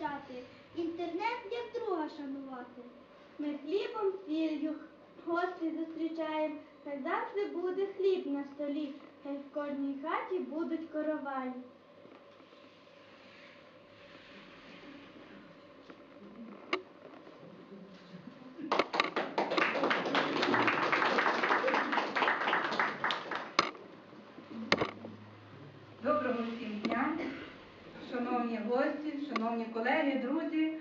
читати, інтернет як друга шанувати. Ми хлібом сіллю гості зустрічаємо, хай завжди буде хліб на столі, хай в кожній хаті будуть короваї. Доброго всім дня, шановні гості, шановні колеги, друзі.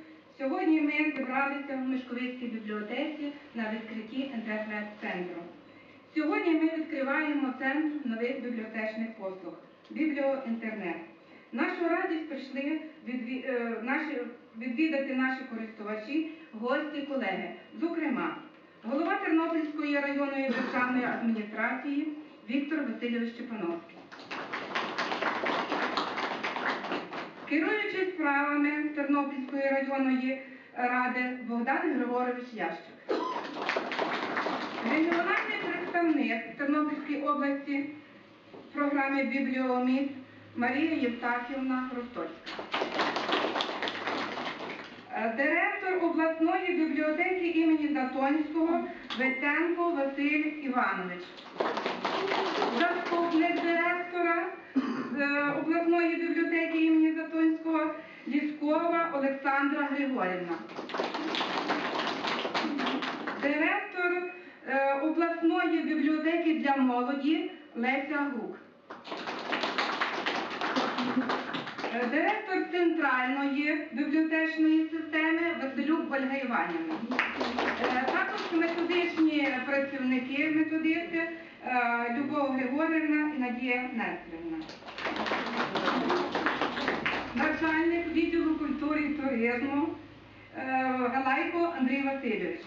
Сьогодні ми зібралися в Мишковицькій бібліотеці на відкритті інтернет-центру. Сьогодні ми відкриваємо центр нових бібліотечних послуг Бібліоінтернет. Нашу радість прийшли е, відвідати наші користувачі, гості, колеги. Зокрема, голова Тернопільської районної державної адміністрації Віктор Васильович Чепановський. Керуючи справами Тернопільської районної ради Богдан Григорович Ящик. Регіональний представник Тернопільської області програми Бібліоміст Марія Євстафівна Ростоцька. Е, Директор обласної бібліотеки імені Затонського Витенко Василь Іванович. Заступник директора е, обласної бібліотеки імені Затонського Ліскова Олександра Григорівна. Директор е, обласної бібліотеки для молоді Леся Гук. Е, Директор центральної бібліотечної системи Василюк Ольга Іванівна. Е, Також методичні працівники, методисти е, Любов Григорівна і Надія Нестерівна. Начальник відділу культури і туризму е, Галайко Андрій Васильович.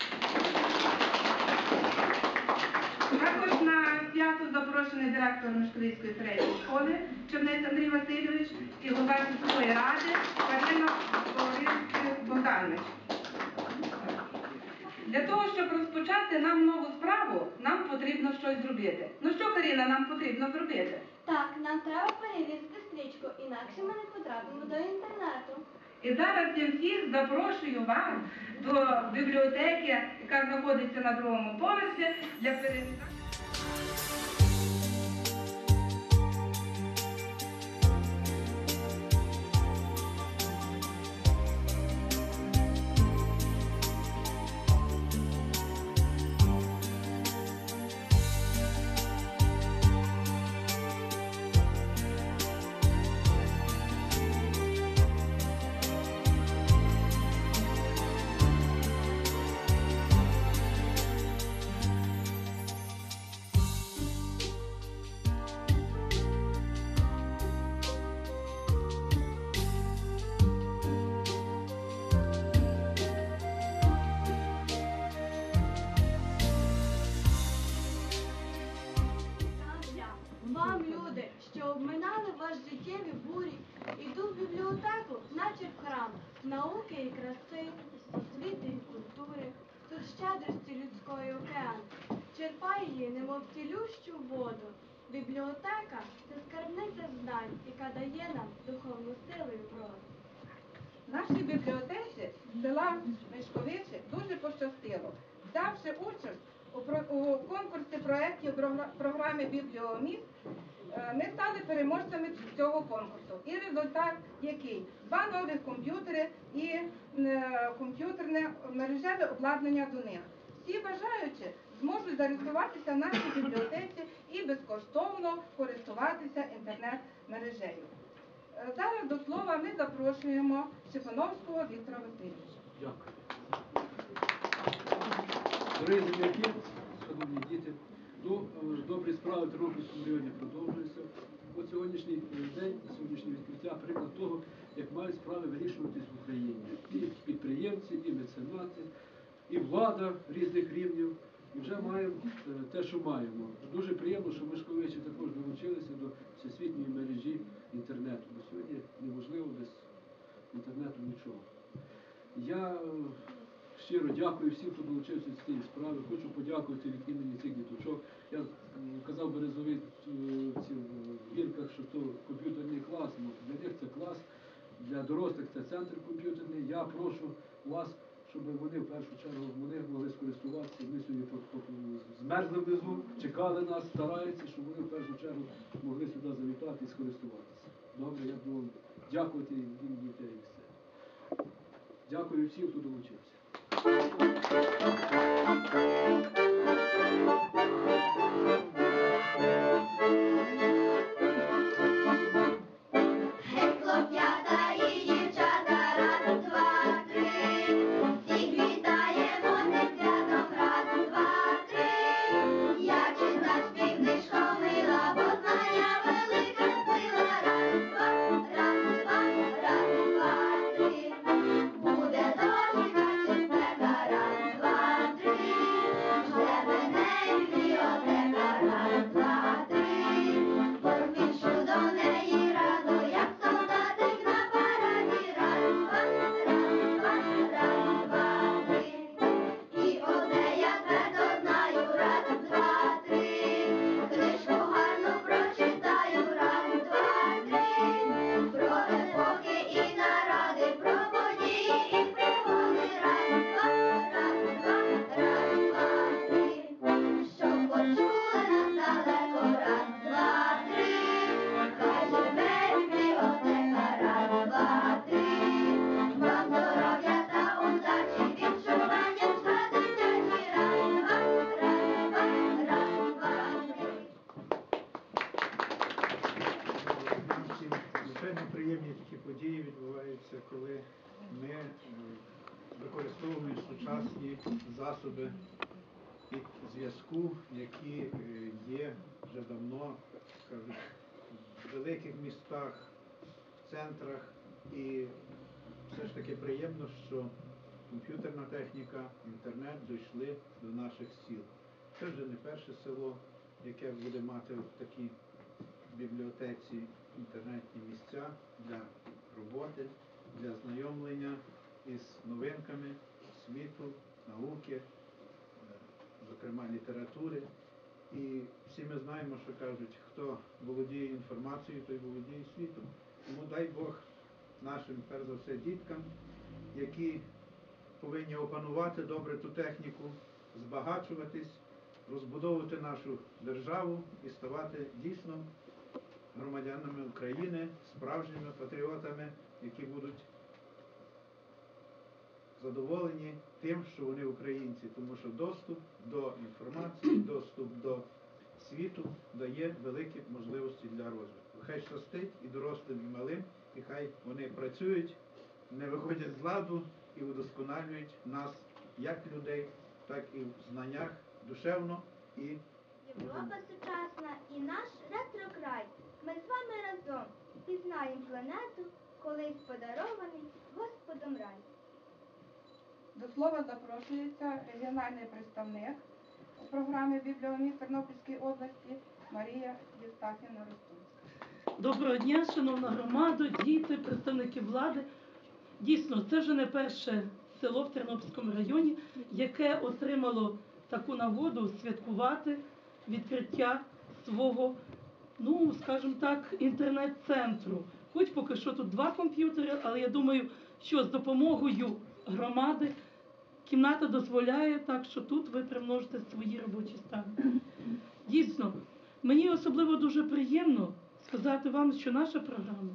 Також на свято запрошений директор Мишкалицької середньої школи Чернець Андрій Васильович і голова сільської ради Борис Богданович. Для того, щоб розпочати нам нову справу, нам потрібно щось зробити. Ну що, Каріна, нам потрібно зробити? Так, нам треба перевірити стрічку, інакше ми не потрапимо до інтернету. І зараз я всіх запрошую вас до бібліотеки, яка знаходиться на другому поверсі, для перевірки. Науки і краси, освіти і культури, тут щедрості людської океан, черпай її, немов цілющу воду. Бібліотека це скарбниця знань, яка дає нам духовну силу і прозу. Нашій бібліотеці села Мишковичі дуже пощастило. Взявши участь у, конкурсі проєктів програми Бібліоміст, е, ми стали переможцями цього конкурсу. І результат який? Два нових комп'ютери і е, комп'ютерне мережеве обладнання до них. Всі бажаючі зможуть зареєструватися в нашій бібліотеці і безкоштовно користуватися інтернет-мережею. Е, Зараз до слова ми запрошуємо Шипановського Віктора Васильовича. Дякую. Дорогі земляки, шановні діти, ну, е, добрі справи Тернопільському районі продовжуються. От сьогоднішній е, день, сьогоднішнє відкриття приклад того, як мають справи вирішуватись в Україні. І підприємці, і меценати, і влада різних рівнів. І вже маємо е, те, що маємо. Дуже приємно, що Мишковичі також долучилися до всесвітньої мережі інтернету. Бо сьогодні неможливо без інтернету нічого. Я щиро дякую всім, хто долучився до цієї справи. Хочу подякувати від імені цих діточок. Я м, казав Березові в гірках, що то комп'ютерний клас, ну, для них це клас. для дорослих це центр комп'ютерний. Я прошу вас, щоб вони в першу чергу вони могли скористуватися. Ми сьогодні змерзли внизу, чекали нас, стараються, щоб вони в першу чергу могли сюди завітати і скористуватися. Добре, я буду дякувати їм дітей і все. Дякую всім, хто долучився. Thank you. Що комп'ютерна техніка, інтернет дійшли до наших сіл. Це вже не перше село, яке буде мати от такі бібліотеці інтернетні місця для роботи, для знайомлення із новинками світу, науки, зокрема літератури. І всі ми знаємо, що кажуть, хто володіє інформацією, той володіє світом. Тому дай Бог нашим, перш за все, діткам, які повинні опанувати добре ту техніку, збагачуватись, розбудовувати нашу державу і ставати дійсно громадянами України, справжніми патріотами, які будуть задоволені тим, що вони українці, тому що доступ до інформації, доступ до світу дає великі можливості для розвитку. Хай щастить і дорослим, і малим, і хай вони працюють, не виходять з ладу і удосконалюють нас як людей, так і в знаннях душевно і Європа сучасна і наш ретрокрай. Ми з вами разом пізнаємо планету, колись подарований Господом рай. До слова запрошується регіональний представник у програмі Бібліоміст Тернопільської області Марія Євстафівна Ростунська. Доброго дня, шановна громада, діти, представники влади. Дійсно, це вже не перше село в Тернопільському районі, яке отримало таку нагоду святкувати відкриття свого, ну скажімо так, інтернет-центру. Хоч поки що тут два комп'ютери, але я думаю, що з допомогою громади кімната дозволяє, так що тут ви примножите свої робочі стани. Дійсно, мені особливо дуже приємно сказати вам, що наша програма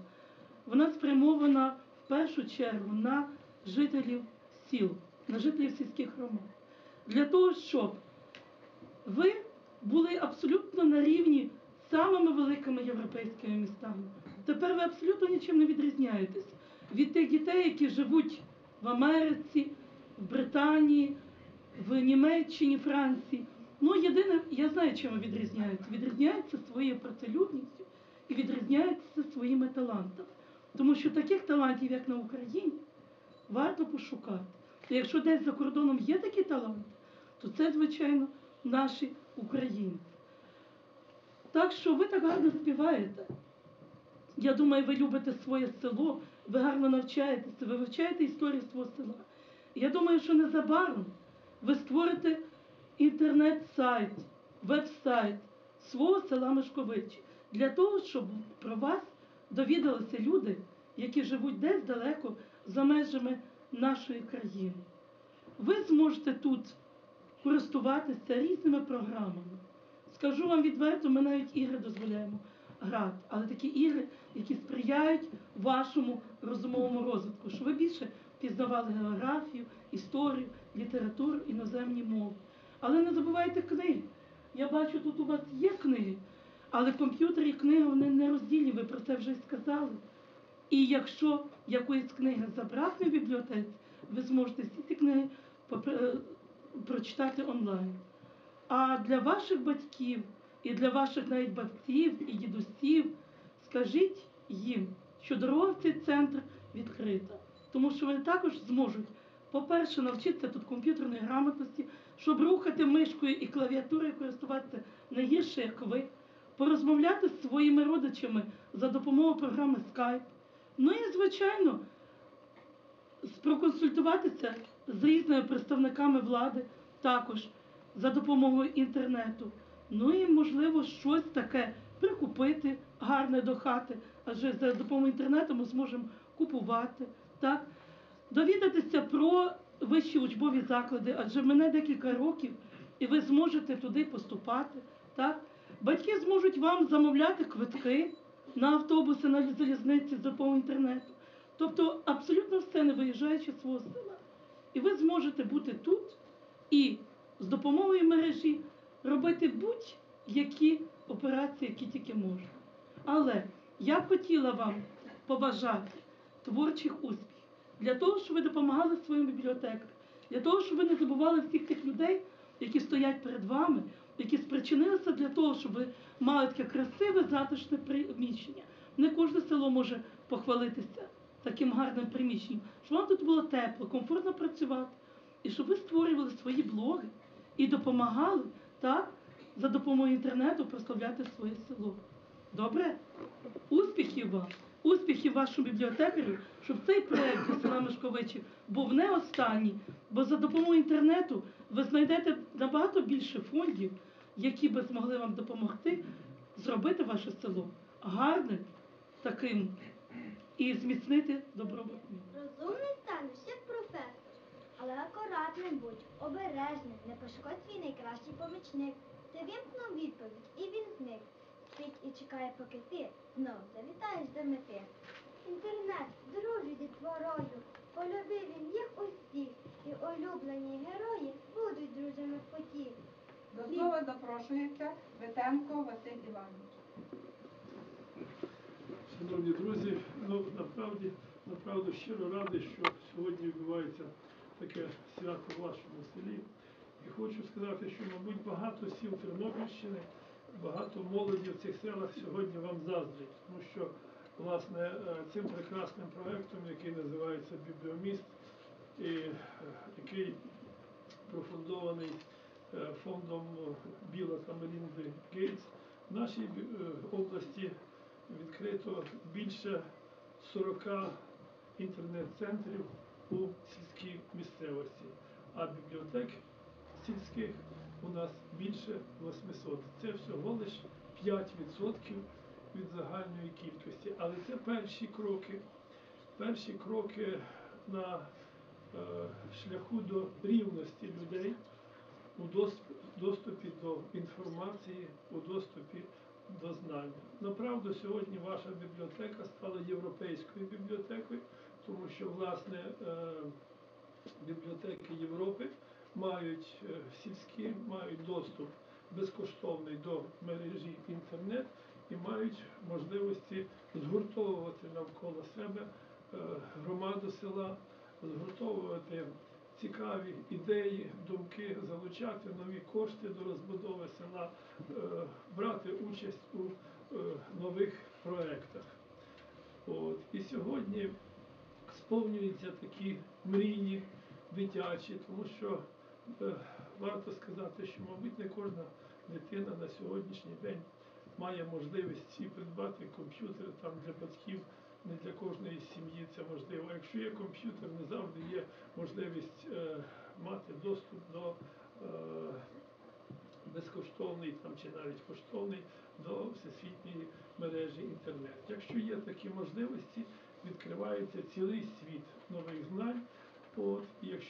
вона спрямована першу чергу на жителів сіл, на жителів сільських громад. Для того, щоб ви були абсолютно на рівні з самими великими європейськими містами. Тепер ви абсолютно нічим не відрізняєтесь від тих дітей, які живуть в Америці, в Британії, в Німеччині, Франції. Ну, єдине, я знаю, чим відрізняються. Відрізняються своєю працелюбністю і відрізняються своїми талантами. Тому що таких талантів, як на Україні, варто пошукати. Якщо десь за кордоном є такі таланти, то це, звичайно, наші українці. Так що ви так гарно співаєте. Я думаю, ви любите своє село, ви гарно навчаєтеся, ви вивчаєте історію свого села. Я думаю, що незабаром ви створите інтернет-сайт, веб-сайт свого села Мешковичі для того, щоб про вас довідалися люди, які живуть десь далеко за межами нашої країни. Ви зможете тут користуватися різними програмами. Скажу вам відверто, ми навіть ігри дозволяємо грати, але такі ігри, які сприяють вашому розумовому розвитку, щоб ви більше пізнавали географію, історію, літературу, іноземні мови. Але не забувайте книги. Я бачу, тут у вас є книги, але комп'ютер і книга вони не роздільні, ви про це вже й сказали. І якщо якоїсь книги забракне в бібліотеці, ви зможете всі ці книги е, прочитати онлайн. А для ваших батьків і для ваших навіть батьків і дідусів скажіть їм, що дорога в цей центр відкрита, тому що вони також зможуть, по-перше, навчитися тут комп'ютерної грамотності, щоб рухати мишкою і клавіатурою користуватися не гірше, як ви, порозмовляти з своїми родичами за допомогою програми Skype. Ну і, звичайно, проконсультуватися з різними представниками влади також за допомогою інтернету. Ну і, можливо, щось таке прикупити гарне до хати, адже за допомогою інтернету ми зможемо купувати, так? довідатися про вищі учбові заклади, адже мене декілька років, і ви зможете туди поступати. Так? Батьки зможуть вам замовляти квитки на автобуси, на залізниці за допомогою інтернету. Тобто абсолютно все, не виїжджаючи з свого села. І ви зможете бути тут і з допомогою мережі робити будь-які операції, які тільки можна. Але я б хотіла вам побажати творчих успіхів для того, щоб ви допомагали своїм бібліотекам, для того, щоб ви не забували всіх тих людей, які стоять перед вами, які спричинилися для того, щоб ви мали таке красиве, затишне приміщення. Не кожне село може похвалитися таким гарним приміщенням, щоб вам тут було тепло, комфортно працювати, і щоб ви створювали свої блоги і допомагали так, за допомогою інтернету прославляти своє село. Добре? Успіхів вам! Успіхів вашому бібліотекарю, щоб цей проект для села Мишковичі був не останній, бо за допомогою інтернету ви знайдете набагато більше фондів, які би змогли вам допомогти зробити ваше село гарним таким і зміцнити добробут. Розумний станеш, як професор, але акуратним будь, обережним, не пошкодь свій найкращий помічник. Ти вімкнув відповідь, і він зник. Спить і чекає, поки ти знов завітаєш до мети. Інтернет, дружить зі творою, полюбив він їх усіх, і улюблені герої будуть друзями в поті. До слова запрошується Витенко Василь Іванович. Шановні друзі, ну направді, направду щиро радий, що сьогодні відбувається таке свято в вашому селі. І хочу сказати, що, мабуть, багато сіл Тернопільщини, багато молоді в цих селах сьогодні вам заздрять, тому що власне е, цим прекрасним проектом, який називається Бібліоміст, і який профундований е, фондом Біла та Мелінди Гейтс, в нашій е, області відкрито більше 40 інтернет-центрів у сільській місцевості, а бібліотек сільських у нас більше 800. Це всього лише 5% від загальної кількості. Але це перші кроки, перші кроки на е, шляху до рівності людей у доступі до інформації, у доступі до знань. Направду сьогодні ваша бібліотека стала європейською бібліотекою, тому що власне е, бібліотеки Європи мають е, сільські, мають доступ безкоштовний до мережі інтернет і мають можливості згуртовувати навколо себе е, громаду села, згуртовувати цікаві ідеї, думки, залучати нові кошти до розбудови села, е, брати участь у нових проєктах. От. І сьогодні сповнюються такі мрії дитячі, тому що варто сказати, що, мабуть, не кожна дитина на сьогоднішній день має можливість і придбати комп'ютер там для батьків. Не для кожної сім'ї це можливо. Якщо є комп'ютер, не завжди є можливість е, мати доступ до е, безкоштовний там чи навіть коштовний до всесвітньої мережі інтернет. Якщо є такі можливості, відкривається цілий світ нових знань.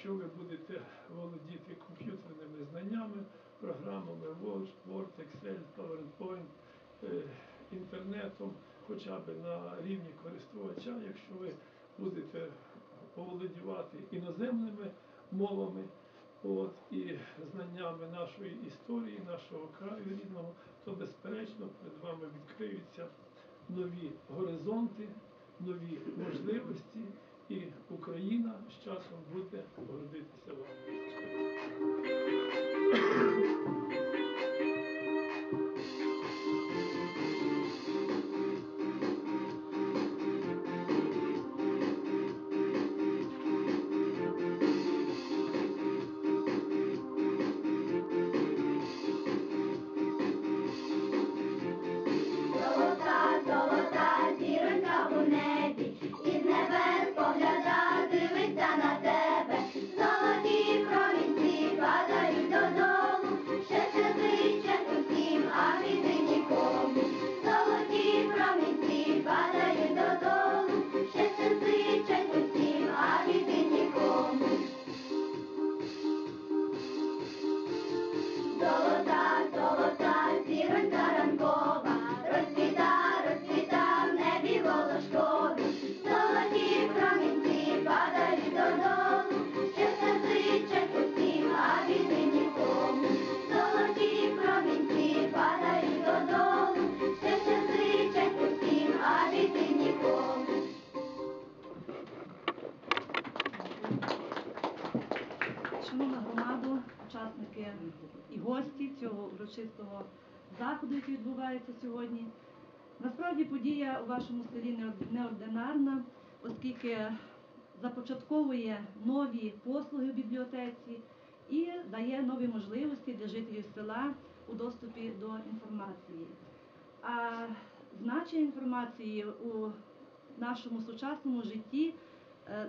Якщо ви будете володіти комп'ютерними знаннями, програмами Word, Word, Excel, PowerPoint, е, інтернетом, хоча б на рівні користувача, якщо ви будете оволодівати іноземними мовами, от, і знаннями нашої історії, нашого краю рідного, то безперечно перед вами відкриються нові горизонти, нові можливості, і Україна з часом буде гордитися вами. Шановна громада, учасники і гості цього урочистого заходу, який відбувається сьогодні. Насправді подія у вашому селі неординарна, оскільки започатковує нові послуги в бібліотеці і дає нові можливості для жителів села у доступі до інформації. А значення інформації у нашому сучасному житті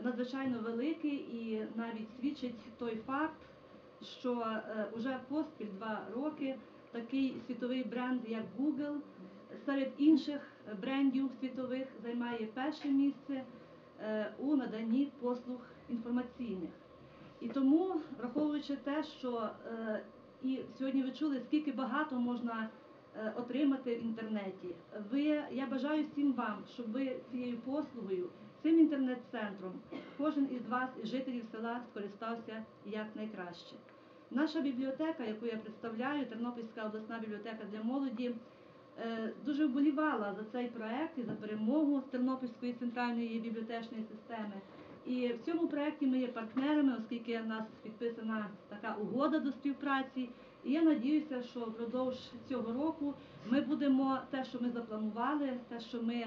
надзвичайно великий і навіть свідчить той факт, що е, уже поспіль два роки такий світовий бренд, як Google, серед інших брендів світових займає перше місце е, у наданні послуг інформаційних. І тому, враховуючи те, що е, і сьогодні ви чули, скільки багато можна е, отримати в інтернеті. Ви, я бажаю всім вам, щоб ви цією послугою, цим інтернет-центром, кожен із вас, жителів села, скористався якнайкраще. Наша бібліотека, яку я представляю, Тернопільська обласна бібліотека для молоді, е, дуже вболівала за цей проект і за перемогу Тернопільської центральної бібліотечної системи. І в цьому проєкті ми є партнерами, оскільки в нас підписана така угода до співпраці. І я надіюся, що впродовж цього року ми будемо те, що ми запланували, те, що ми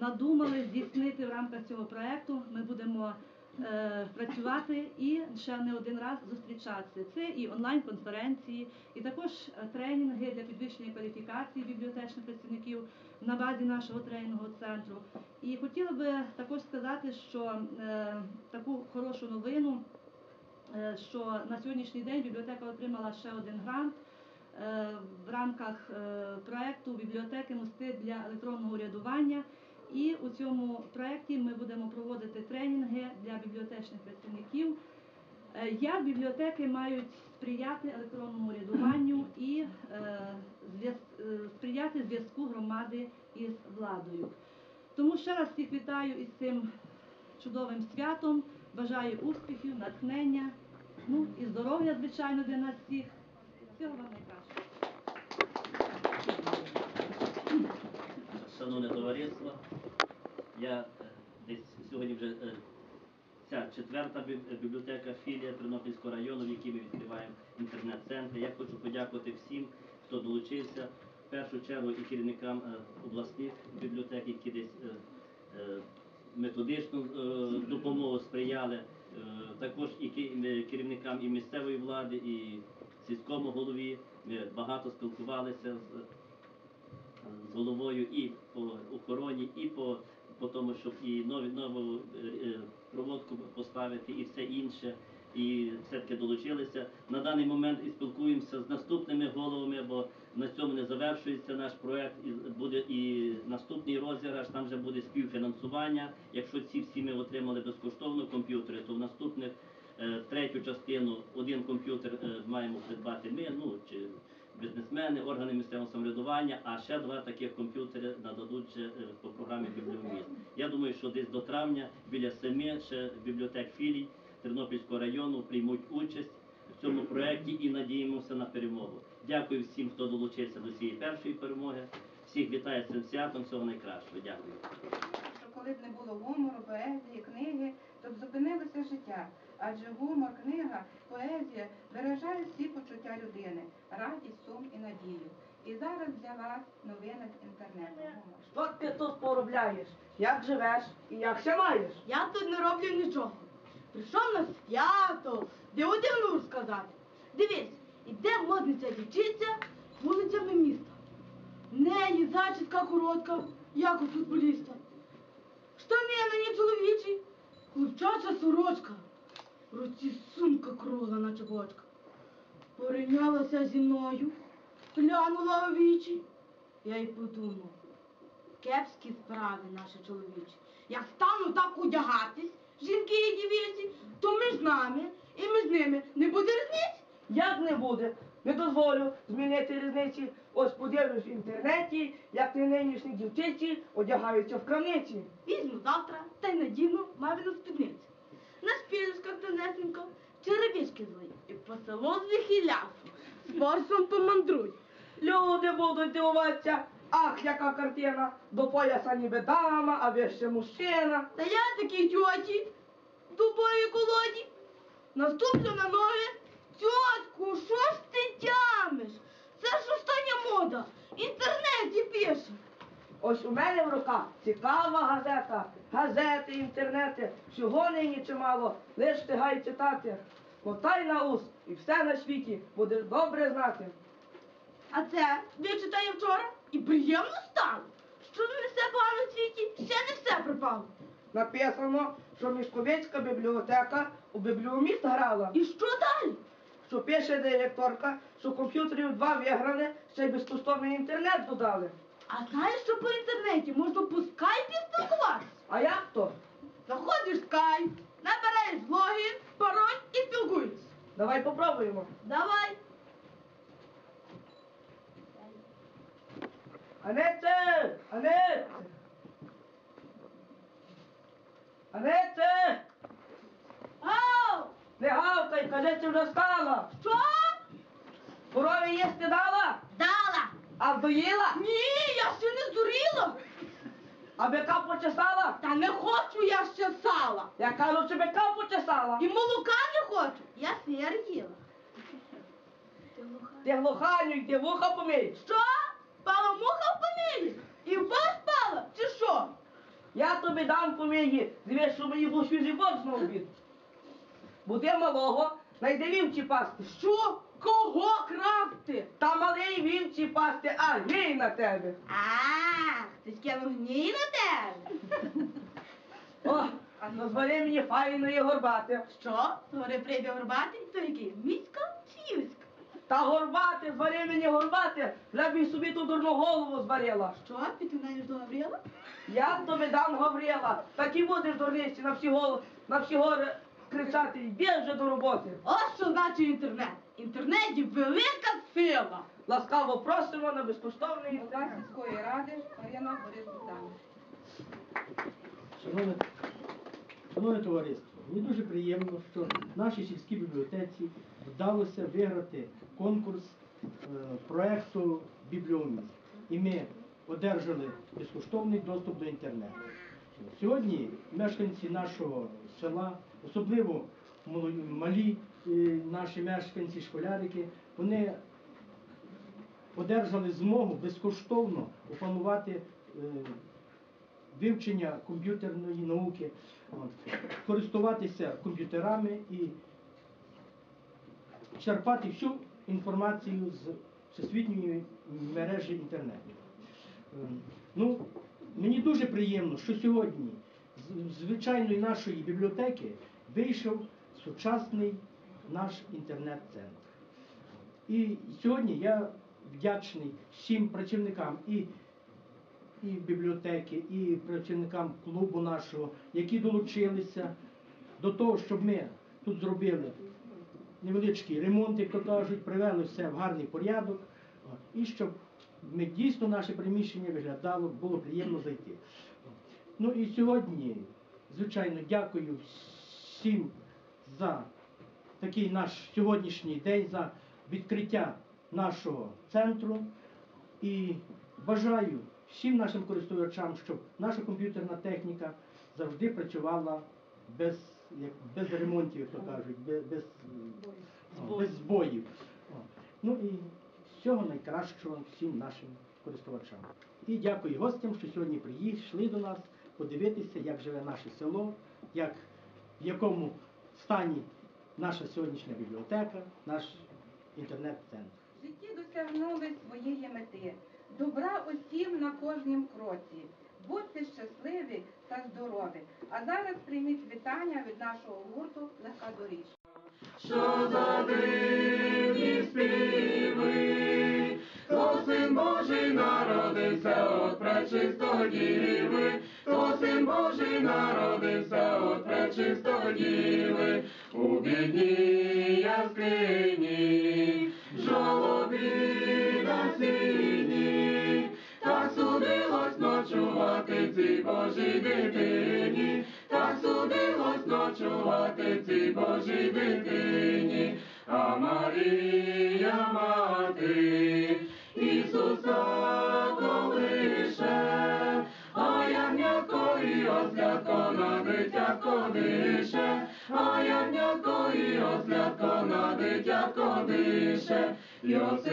надумали здійснити в рамках цього проєкту, ми будемо е, працювати і ще не один раз зустрічатися. Це і онлайн-конференції, і також е, тренінги для підвищення кваліфікації бібліотечних працівників на базі нашого тренінгового центру. І хотіла би також сказати, що е, таку хорошу новину, е, що на сьогоднішній день бібліотека отримала ще один грант е, в рамках е, проекту бібліотеки мости для електронного урядування. І у цьому проєкті ми будемо проводити тренінги для бібліотечних працівників. Е, Як бібліотеки мають сприяти електронному урядуванню і е, е, сприяти зв'язку громади із владою. Тому ще раз всіх вітаю із цим чудовим святом. Бажаю успіхів, натхнення, ну і здоров'я, звичайно, для нас всіх. Всього вам найкращого. Шановне товариство, я е, десь сьогодні вже е, ця четверта бібліотека філія Тернопільського району, в якій ми відкриваємо інтернет-центри. Я хочу подякувати всім, хто долучився. В першу чергу і керівникам е, обласних бібліотек, які десь е, е, методичну е, допомогу сприяли. Е, Також і е, керівникам і місцевої влади, і сільському голові. Ми багато спілкувалися з головою і по охороні, і по, по тому, щоб і нові нову е, е, проводку поставити, і все інше. і все-таки долучилися. На даний момент і спілкуємося з наступними головами, бо на цьому не завершується наш проект. І буде і наступний розіграш, там вже буде співфінансування. Якщо ці всі ми отримали безкоштовно комп'ютери, то в наступних е, третю частину один комп'ютер маємо придбати ми, ну чи бізнесмени, органи місцевого самоврядування, а ще два таких комп'ютери нададуть е, по програмі бібліоміст. Я думаю, що десь до травня біля семи ще бібліотек філій Тернопільського району приймуть участь в цьому проєкті і надіємося на перемогу. Дякую всім, хто долучився до цієї першої перемоги. Всіх вітаю з цим святом, всього найкращого. Дякую. коли б не було гумору, поезії, книги, то б зупинилося життя. Адже гумор, книга, поезія виражають всі почуття людини, радість, сум і надію. І зараз для вас новини з інтернету. Що ти тут поробляєш? Як живеш і як ще маєш? Я тут не роблю нічого. Прийшов на свято, диву дивну розказати. Дивись, іде модниця дівчиця вулицями міста. В неї зачіска коротка, як у футболіста. Штани ній чоловічі, хлопчача сорочка. В руці сумка кругла, наче бочка. Порівнялася зі мною, глянула у вічі. Я й подумав, кепські справи наші чоловічі. Як стану так одягатись, жінки і дівіці, то між нами і між ними не буде різниці. Як не буде? Не дозволю змінити різниці. Ось подивлюсь в інтернеті, як не нинішні дівчиці одягаються в крамниці. Візьму завтра та й надіну мамину спідницю. На спільничках тонесенько, черевички злий і по селу звіхіляв. З борсом помандруй. Люди будуть дивуватися. Ах, яка картина! До пояса ніби дама, а ви ще мужчина. Та я такій тьоті, в дубовій колоді, наступлю на ноги. Тьотку, що ж ти тямиш? Це ж остання мода. Інтернеті пише. Ось у мене в руках цікава газета, газети, інтернети, всього нині чимало, лиш встигай читати. Мотай на ус і все на світі будеш добре знати. А це вичитає вчора і приємно стало. Що не все погано в світі, ще не все пропало. Написано, що Мішковецька бібліотека у бібліоміст грала, І що далі? що пише директорка, що комп'ютерів два виграли, ще й безкоштовний інтернет додали. А знаєш, що по інтернеті можна по скайпі спілкуватися? А як то? Заходиш в скайп, набираєш логін, пароль і спілкуєшся. Давай попробуємо. Давай. Анете! Анете! Анете! Ау! Не гавкай, кажи, ти вже встала. Що? Корові їсти дала? Дала. А доїла? Ні, я ще не здуріла. А бика почесала? Та не хочу я ще сала. Я кажу, чи бика почесала? І молока не хочу. Я сир їла. Ти глуханю, йди вуха помий. Що? Пала муха в помилі? І в вас пала? Чи що? Я тобі дам помиї, дивись, що мені був свіжий бот на обід. Буде малого, найди вівці пасти. Що? Кого красти? Та малий вівці пасти, а гей на тебе. А, ти скинув гній на тебе. О, назвали мені файної горбати. Що? Гори прийде горбатий, то який? Міська чи юська? Та горбати, звари мені горбати, глянь собі ту дурну голову зварила. Що? Підтинаєш до Гавріла? Я тобі дам Гавріла, так і будеш дурниці на всі голови, на всі гори кричати, йди вже до роботи. Ось що значить інтернет. В інтернеті велика сила. Ласкаво просимо на безкоштовний Голова інтернет. сільської ради Мар'яна Борис. Шановне, шановне товариство, мені дуже приємно, що нашій сільській бібліотеці вдалося виграти конкурс е, проекту Бібліоміст. І ми одержали безкоштовний доступ до інтернету. Сьогодні мешканці нашого села, особливо малі е, наші мешканці, школярики, вони одержали змогу безкоштовно опанувати е, вивчення комп'ютерної науки, користуватися комп'ютерами і черпати всю інформацію з всесвітньої мережі інтернету. Ем, Ну, мені дуже приємно, що сьогодні з звичайної нашої бібліотеки вийшов сучасний наш інтернет-центр. І сьогодні я вдячний всім працівникам і, і бібліотеки, і працівникам клубу нашого, які долучилися до того, щоб ми тут зробили невеличкий ремонт, як то кажуть, привели все в гарний порядок, і щоб ми дійсно наше приміщення виглядало, було приємно зайти. Ну і сьогодні, звичайно, дякую всім за такий наш сьогоднішній день, за відкриття нашого центру. І бажаю всім нашим користувачам, щоб наша комп'ютерна техніка завжди працювала без, як, без ремонтів, як то кажуть, без, без, без збоїв. Ну і всього найкращого всім нашим користувачам. І дякую гостям, що сьогодні приїхали до нас подивитися, як живе наше село, як, в якому стані наша сьогоднішня бібліотека, наш інтернет-центр. В житті досягнули своєї мети. Добра усім на кожнім кроці. Будьте щасливі та здорові. А зараз прийміть вітання від нашого гурту Легка доріжка. Що за дивні співи, то син Божий народився от пречистого діви, то син Божий народився от пречистого діви, у бідній яскині, жолобі на сіні, так судилось ночувати цій Божій дитині, так судилось ночувати цій Божій дитині, дитятко дише, Йосипу